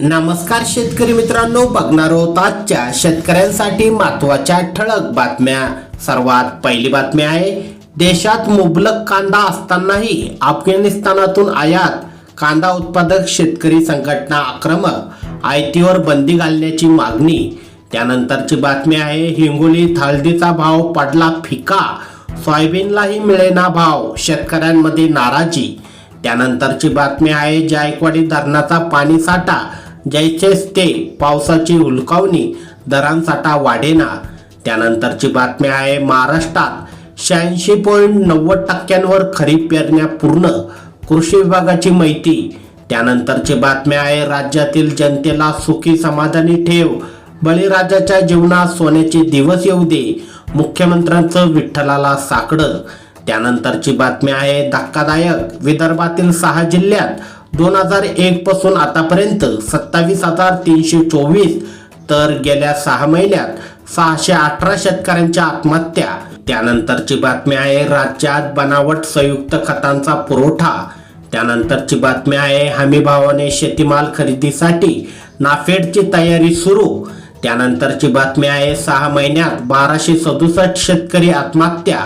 नमस्कार शेतकरी मित्रांनो बघणार आहोत आजच्या शेतकऱ्यांसाठी महत्त्वाच्या ठळक बातम्या. सर्वात पहिली बातमी आहे देशात मुबलक कांदा असतानाही अफगाणिस्तानातून आयात. कांदा उत्पादक शेतकरी संघटना आक्रमक आयतीवर बंदी घालण्याची मागणी. त्यानंतरची बातमी आहे हिंगोली हळदीचा भाव पडला फिका. सोयाबीनलाही मिळेना भाव शेतकऱ्यांमध्ये नाराजी. त्यानंतरची बातमी आहे जायकवाडी धरणाचा पाणी साठा. जैसेच ते पावसाची हुलकावणी दरांसाठा वाढेना. त्यानंतरची बातमी आहे महाराष्ट्रात शहाऐंशी पॉईंट नव्वद टक्क्यांवर खरीप पेरण्या पूर्ण कृषी विभागाची माहिती. त्यानंतरची बातमी आहे राज्यातील जनतेला सुखी समाधानी ठेव. बळीराजाच्या जीवनात सोन्याचे दिवस येऊ दे मुख्यमंत्र्यांचं विठ्ठलाला साकडं. त्यानंतरची बातमी आहे धक्कादायक विदर्भातील सहा जिल्ह्यात दोन हजार एक पासून आतापर्यंत सत्तावीस हजार तीनशे चोवीस तर गेल्या सहा महिन्यात सहाशे अठरा शेतकऱ्यांच्या आत्महत्या. त्यानंतरची बातमी आहे राज्यात बनावट संयुक्त खतांचा पुरवठा. त्यानंतरची बातमी आहे हमीभावाने शेतीमाल खरेदीसाठी नाफेडची तयारी सुरू. त्यानंतरची बातमी आहे सहा महिन्यात बाराशे सदुसष्ट शेतकरी आत्महत्या.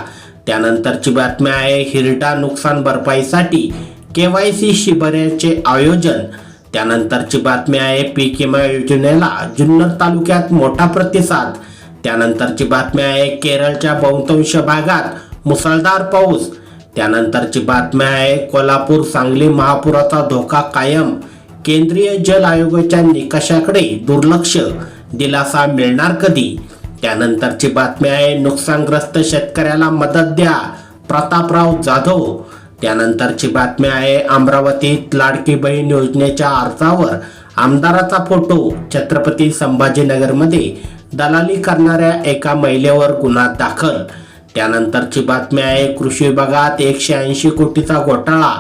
त्यानंतरची बातमी आहे हिरटा नुकसान भरपाईसाठी केवायसी शिबिराचे आयोजन. त्यानंतरची बातमी आहे पीक विमा योजनेला जुन्नर तालुक्यात मोठा प्रतिसाद. त्यानंतरची बातमी आहे केरळच्या बहुतांश भागात मुसळधार पाऊस. त्यानंतरची बातमी आहे कोल्हापूर सांगली महापुराचा धोका कायम. केंद्रीय जल आयोगाच्या निकषाकडे दुर्लक्ष. दिलासा मिळणार कधी? त्यानंतरची बातमी आहे नुकसानग्रस्त शेतकऱ्याला मदत द्या. प्रतापराव जाधव त्यानंतरची बातमी आहे अमरावतीत लाडकी बहीण योजनेच्या अर्जावर आमदाराचा फोटो छत्रपती संभाजीनगरमध्ये दलाली करणाऱ्या एका महिलेवर गुन्हा दाखल. त्यानंतरची बातमी आहे कृषी विभागात एकशे ऐंशी कोटीचा घोटाळा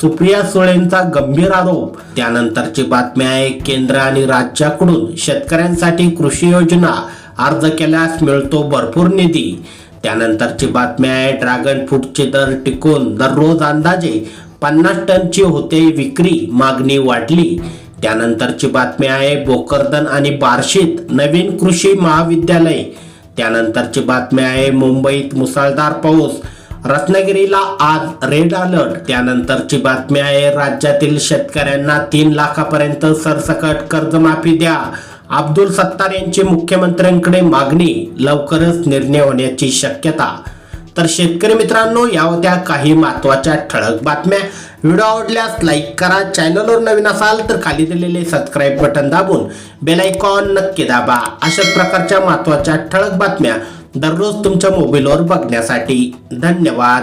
सुप्रिया सुळेंचा गंभीर आरोप. त्यानंतरची बातमी आहे केंद्र आणि राज्याकडून शेतकऱ्यांसाठी कृषी योजना अर्ज केल्यास मिळतो भरपूर निधी. त्यानंतरची बातमी आहे ड्रॅगन फ्रूटचे दर टिकून दररोज अंदाजे पन्नास टनची होते विक्री मागणी वाढली. त्यानंतरची बातमी आहे भोकरदन आणि बार्शीत नवीन कृषी महाविद्यालय. त्यानंतरची बातमी आहे मुंबईत मुसळधार पाऊस रत्नागिरीला आज रेड अलर्ट त्यानंतरची बातमी आहे राज्यातील शेतकऱ्यांना तीन लाखापर्यंत सरसकट कर्जमाफी द्या. अब्दुल सत्तार यांची मुख्यमंत्र्यांकडे मागणी लवकरच निर्णय होण्याची शक्यता. तर शेतकरी मित्रांनो या होत्या काही महत्त्वाच्या ठळक बातम्या. व्हिडिओ आवडल्यास लाईक करा. चॅनलवर नवीन असाल तर खाली दिलेले सबस्क्राईब बटन दाबून बेलायकॉन नक्की दाबा. अशा प्रकारच्या महत्त्वाच्या ठळक बातम्या दररोज तुमच्या मोबाईलवर बघण्यासाठी धन्यवाद.